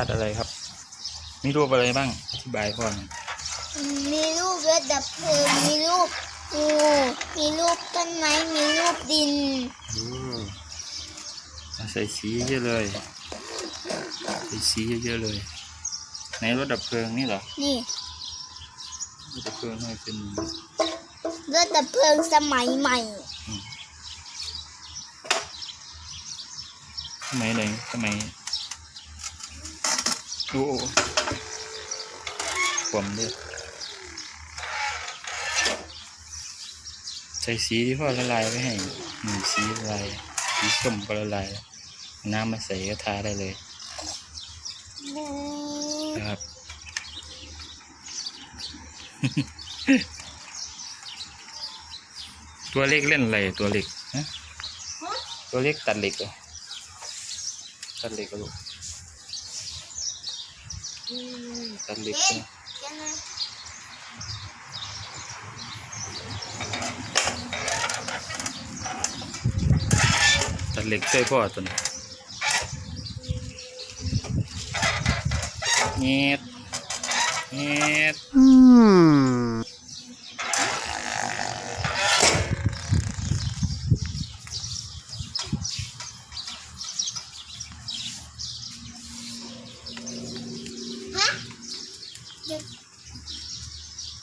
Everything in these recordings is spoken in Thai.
วาดอะไรครับ มีรูปอะไรบ้างอธิบายพ่อหน่อยมีรูปรถดับเพลิงมีรูปงูมีรูปต้นไม้มีรูปดินอืมอะใส่สีเยอะเลยใส่สีเยอะๆเลยในรถดับเพลิงนี่เหรอนี่รถดับเพลิงให้เป็นรถดับเพลิงสมัยใหม่สมัยไหนสมัย โอ้โอ้ผมด้วยใส่สีที่พ่อละลายไว้ให้หนึ่งสีละลายสีส้มก็ละลาย น้ำมาใส่ก็ทาได้เลยนะครับ ตัวเล็กเล่นอะไรตัวเล็กฮะตัวเล็กตัดเหล็กเหรอตัดเหล็กเหรอลูก ตัดเหล็กใช่ไหมตัดเหล็กช่วยพ่อตัวนี้เงียบเงียบ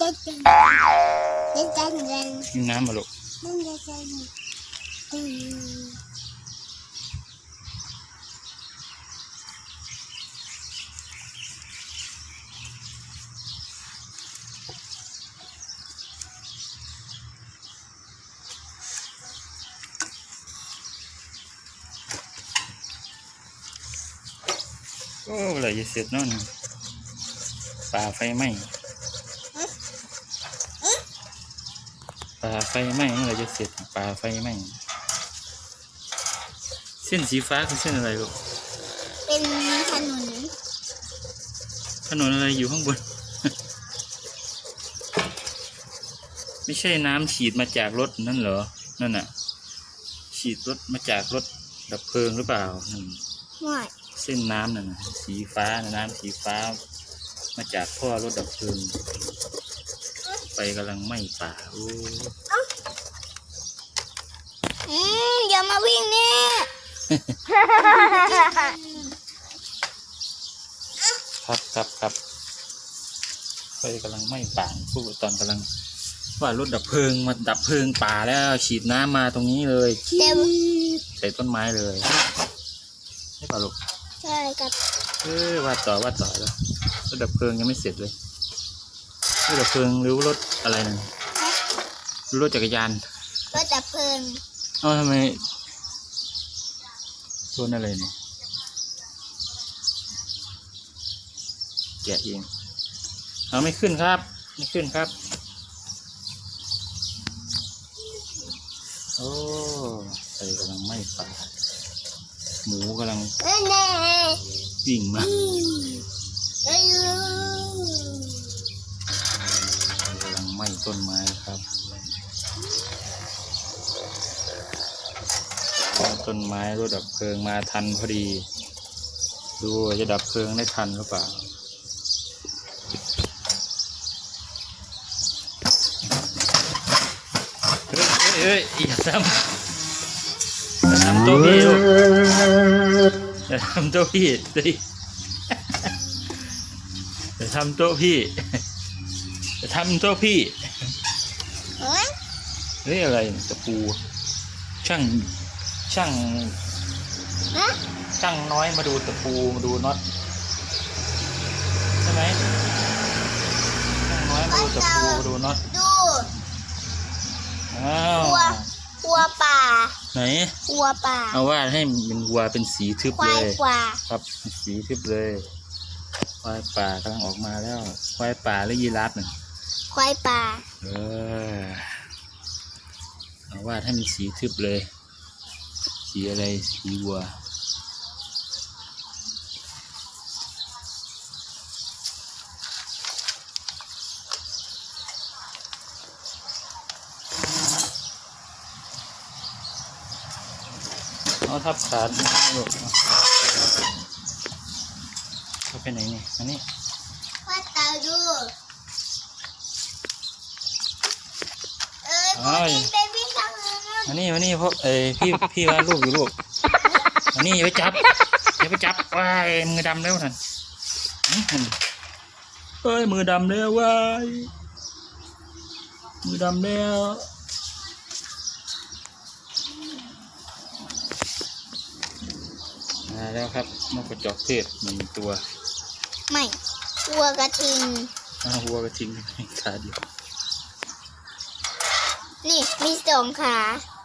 เต้นเต้นเต้นเต้นเต้นกินน้ำมาลูกเต้นเต้นเต้นเต้นโอ้เมื่อไรจะเสร็จนั่นป่าไฟไหม้าไฟไหม้เมื่อไหรจะเสร็จป่าไฟไหม้เส้นสีฟ้าคือเส้นอะไรลูกเป็นถนนถนนอะไรอยู่ข้างบน ไม่ใช่น้ำฉีดมาจากรถนั่นเหรอ นั่นน่ะ ฉีดรถมาจากรถดับเพลิงหรือเปล่านั่นห่วยเส้นน้ำนั่นน่ะสีฟ้าน่ะน้ำสีฟ้า มาจากท่อรถดับเพลิงไฟกำลังไหม้ป่าโอ้อืมอย่ามาวิ่งนี่ ครับครับครับไฟกำลังไหม้ป่าพูดตอนกำลัง ว่ารถดับเพลิงมาดับเพลิงป่าแล้วฉีดน้ำมาตรงนี้เลยเต็มใส่ต้นไม้เลยใช่ป่ะลูกใช่ครับเออว่าต่อว่าต่อแล้วรถดับเพลิงยังไม่เสร็จเลย รถดับเพลิงหรือรถอะไรนั่นรถจักรยานรถดับเพลิงเอ้าทำไมชนอะไรเนี่ยแกะเองเอาไม่ขึ้นครับ ไม่ขึ้นครับ โอ้ไฟกำลังไหม้ป่าหมูกำลังเอ้ยแน่วิ่งมา ต้นไม้ครับต้นไม้รถดับเพลิงมาทันพอดี ดูจะดับเพลิงได้ทันหรือเปล่าเฮ้ยเฮ้ยเฮ้ยอย่าทำอย่าทำตัวพี่อย่าทำตัวพี่สิอย่าทำตัวพี่อย่าทำตัวพี่ เฮ้ยอะไรเนี่ยตะปูช่างช่างฮะช่างน้อยมาดูตะปูมาดูน็อตใช่ไหมช่างน้อยมาดูตะปูมาดูน็อตดูอ้าววัววัวป่า ไหนวัวป่า เอาวาดให้เป็นวัวเป็นสีทึบควาเลยยกว่าครับสีทึบเลยควายป่ากำลังออกมาแล้วควายป่าหรือยีราฟหนึ่งควายป่า เออเอา วาดให้มีสีทึบเลย สีอะไรสีวัวเอาทับขาดลูกไหนนี่อันนี้พ่อเตาดูเอ้ยอ้ายเบบี้ ทางนู้นอันนี้อันนี้พวกเอ้ยพี่พี่วาดรูปอยู่ลูกอันนี้อย่าไปจับอย่าไปจับว้ายมือดำแล้วนั่นอื้อหือเอ้ยมือดำแล้วว้ายมือดำแล้วมาแล้วครับนกกระจอกเทศหนึ่งตัว ไม่วัวกระทิงอ้าววัวกระทิงขาเดียวนี่มีสองขาอ